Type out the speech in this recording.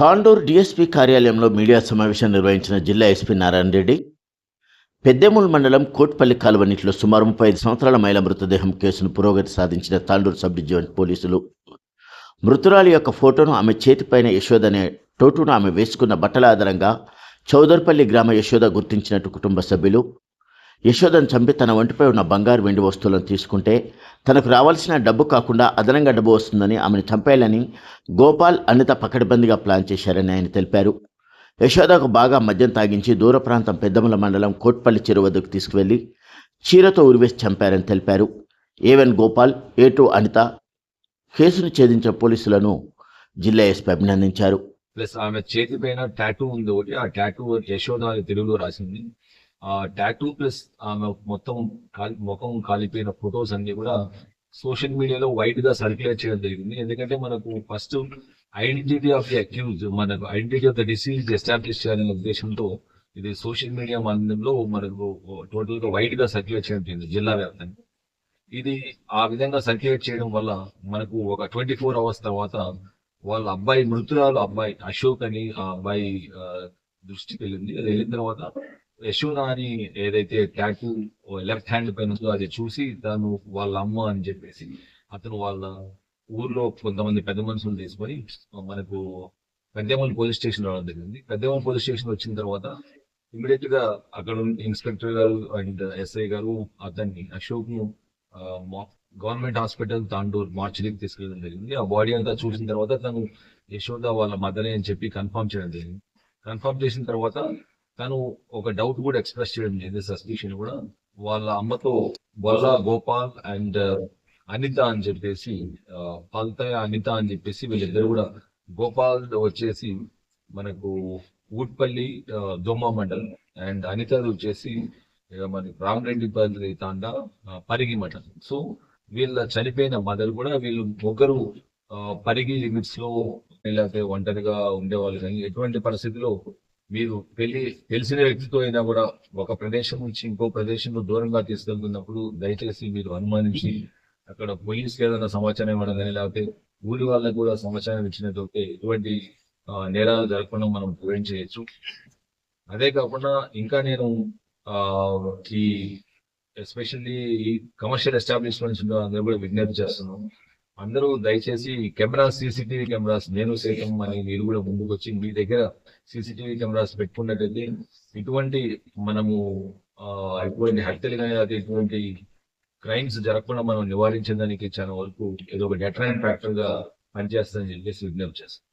Tandur DSP కార్యాలయంలో media సమావేశం నిర్వహించిన జిల్లా ఎస్పీ నారాయణ రెడ్డి పెద్దెమూల్ మండలం కోట్పల్లి కాలువ నీటిలో సుమారు ముప్పై ఐదు సంవత్సరాల మహిళ మృతదేహం కేసును పురోగతి సాధించిన తాండూరు సబ్ డివిజన్ పోలీసులు. మృతురాలి యొక్క ఫోటోను ఆమె చేతిపైన యశోద అనే టోటును ఆమె వేసుకున్న బట్టల ఆధారంగా చౌదర్పల్లి గ్రామ యశోద గుర్తించినట్టు కుటుంబ సభ్యులు యశోదను చంపి తన ఒంటిపై ఉన్న బంగారు వెండి వస్తువులను తీసుకుంటే తనకు రావాల్సిన డబ్బు కాకుండా అదనంగా డబ్బు వస్తుందని ఆమెను చంపేయాలని గోపాల్ అనిత పకడ్బందీగా ప్లాన్ చేశారని ఆయన తెలిపారు. యశోదకు బాగా మద్యం తాగించి దూర ప్రాంతం పెద్దమల మండలం కోట్పల్లి చెరువు వద్దకు తీసుకువెళ్ళి చీరతో ఉరివేసి చంపారని తెలిపారు. A one Gopal A two Anita కేసును ఛేదించిన పోలీసులను జిల్లా ఎస్పీ అభినందించారు. ప్లస్ ఆమె చేతిపైన టాటూ ఉంది ఒకటి. ఆ టాటూ యశోద తెలుగులో రాసింది. టాటూ ప్లస్ ఆమె మొత్తం కాలి ముఖం కాలిపోయిన ఫొటోస్ అన్ని కూడా సోషల్ మీడియాలో వైడ్గా సర్క్యులేట్ చేయడం జరిగింది. ఎందుకంటే మనకు first identity of the accuse మనకు identity of the disease establish చేయాలనే ఉద్దేశంతో ఇది సోషల్ మీడియా మాధ్యమంలో మనకు టోటల్గా వైడ్గా సర్క్యులేట్ చేయడం జరిగింది జిల్లా వ్యాప్తంగా. ఇది ఆ విధంగా సర్క్యులేట్ చేయడం వల్ల మనకు ఒక ట్వంటీ ఫోర్ అవర్స్ తర్వాత వాళ్ళ అబ్బాయి మృతురాలు అబ్బాయి అశోక్ అని ఆ అబ్బాయి దృష్టికి వెళ్ళింది. అది వెళ్ళిన తర్వాత యశోద అని ఏదైతే ట్యాటూ లెఫ్ట్ హ్యాండ్ పైన ఉందో అది చూసి తను వాళ్ళ అమ్మ అని చెప్పేసి అతను వాళ్ళ ఊర్లో కొంతమంది పెద్ద మనుషులు తీసుకొని మనకు పెద్దమూలు పోలీస్ స్టేషన్ రావడం జరిగింది. పెద్దమూలు పోలీస్ స్టేషన్ వచ్చిన తర్వాత ఇమీడియట్గా అక్కడ ఇన్స్పెక్టర్ గారు అండ్ ఎస్ఐ గారు అతన్ని అశోక్ను గవర్నమెంట్ హాస్పిటల్ తాండూర్ మార్చిలికి తీసుకెళ్ళడం జరిగింది. ఆ బాడీ అంతా చూసిన తర్వాత తను యశోద వాళ్ళ మదరే అని చెప్పి కన్ఫర్మ్ చేయడం జరిగింది. కన్ఫర్మ్ చేసిన తర్వాత తను ఒక డౌట్ కూడా ఎక్స్ప్రెస్ చేయడం జరిగింది సస్పిషన్ కూడా. వాళ్ళ అమ్మతో బొల్ల గోపాల్ అండ్ uh, అనిత అని చెప్పేసి uh, పల్తయ అనిత అని చెప్పేసి వీళ్ళిద్దరు కూడా గోపాల్ వచ్చేసి మనకు ఊట్పల్లి దోమ దొమ్మ మండల్ అండ్ అనిత వచ్చేసి మనకి రామరెడ్డిపల్లి తాండా పరిగి మండలం. సో వీళ్ళ చనిపోయిన మదర్ కూడా వీళ్ళు ముగ్గురు పరిగి లిమిట్స్లో లేకపోతే ఒంటరిగా ఉండేవాళ్ళు కానీ ఎటువంటి పరిస్థితిలో మీరు పెళ్ళి తెలిసిన వ్యక్తితో అయినా కూడా ఒక ప్రదేశం నుంచి ఇంకో ప్రదేశంలో దూరంగా తీసుకెళ్తున్నప్పుడు దయచేసి మీరు అనుమానించి అక్కడ పోలీస్కి ఏదైనా సమాచారం ఇవ్వడం కానీ లేకపోతే ఊరి వాళ్ళకు కూడా సమాచారం ఇచ్చినట్లయితే ఎటువంటి నేరాలు జరగకుండా మనం ప్రివెంట్ చేయొచ్చు. అదే కాకుండా ఇంకా నేను ఆ, ఈ ఎస్పెషల్లీ ఈ కమర్షియల్ ఎస్టాబ్లిష్మెంట్స్ అందరూ కూడా విజ్ఞప్తి చేస్తున్నాం. అందరూ దయచేసి కెమెరాస్ సీసీటీవీ కెమెరాస్ నేను సైతం అని మీరు కూడా ముందుకు వచ్చి మీ దగ్గర సీసీటీవీ కెమెరాస్ పెట్టుకున్నట్టయితే ఇటువంటి మనము ఆ, ఇటువంటి హత్యలు కానీ అది ఇటువంటి క్రైమ్స్ జరగకుండా మనం నివారించడానికి చాలా వరకు ఏదో ఒక డెటరైన్ ఫ్యాక్టర్గా పనిచేస్తుందని చెప్పేసి విజ్ఞప్తి చేస్తాం